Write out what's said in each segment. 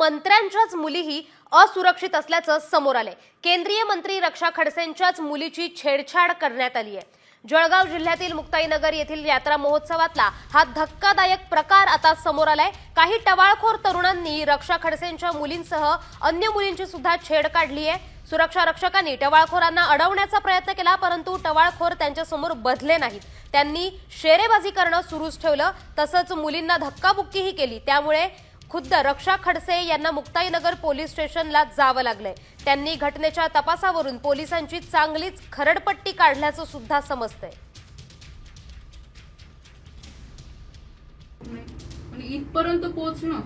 मंत्र्यांच्याच मुलीही असुरक्षित असल्याचं समोर आलंय. केंद्रीय मंत्री रक्षा खडसेंच्याच मुलीची छेडछाड करण्यात आली आहे. जळगाव जिल्ह्यातील मुक्ताईनगर येथील यात्रा महोत्सवातला हा धक्कादायक प्रकार आता समोर आलाय. काही टवाळखोर तरुणांनी रक्षा खडसेंच्या मुलींसह अन्य मुलींची सुद्धा छेड काढली आहे. सुरक्षा रक्षकांनी टवाळखोरांना अडवण्याचा प्रयत्न केला परंतु टवाळखोर त्यांच्यासमोर बधले नाहीत. त्यांनी शेरेबाजी करणं सुरूच ठेवलं. तसंच मुलींना धक्काबुक्कीही केली. त्यामुळे खुद्द रक्षा खडसे यांना मुक्ताईनगर पोलीस स्टेशनला जावं लागलंय. त्यांनी घटनेच्या तपासावरून पोलिसांची चांगलीच खरडपट्टी काढल्याचं सुद्धा समजतंय. इथपर्यंत पोहोचणं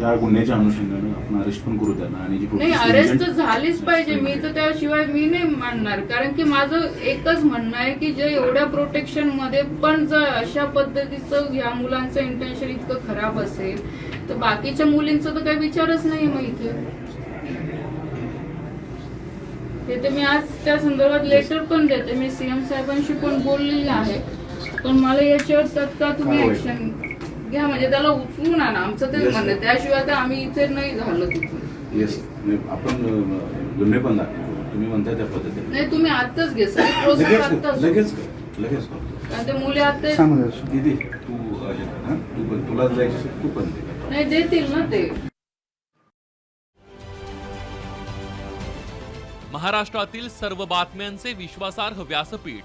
या गुन्ह्याच्या अनुषंगाने आपण अरेस्ट पण करू त्यांना आणि जी नाही अरेस्ट झालीच पाहिजे. मी तर त्याशिवाय मी नाही मानणार. कारण की माझं एकच म्हणणं आहे की जे एवढ्या प्रोटेक्शनमध्ये पण जर अशा पद्धतीचं या मुलांचं इंटेन्शन इतकं खराब असेल तर बाकीच्या मुलींचा तर काही विचारच नाही मग इथे. हे तर मी आज त्या संदर्भात लेटर पण देते. मी सीएम साहेबांशी पण बोललेली आहे. पण मला याच्यावर तत्काळ तुम्ही. ऍक्शन घ्या म्हणजे त्याला उचलून आणा. आमचं तेच Yes, म्हणणं आहे. त्याशिवाय तर आम्ही इथे नाही झालो तिथून. येस नाही, आपण अं, गुन्हे पण तुम्ही म्हणताय त्या पद्धतीने. नाही तुम्ही आत्ताच घे सगळी प्रोसेस लगेच आत्ताच लगेच कर लगेच करतो कारण ते मुले आता दीदी तू अं, हे कर, हं? तू पण तुला जायचं असेल, तू पण दे. नाही देतील ना ते. महाराष्ट्रातील सर्व बातम्यांचे विश्वासार्ह व्यासपीठ.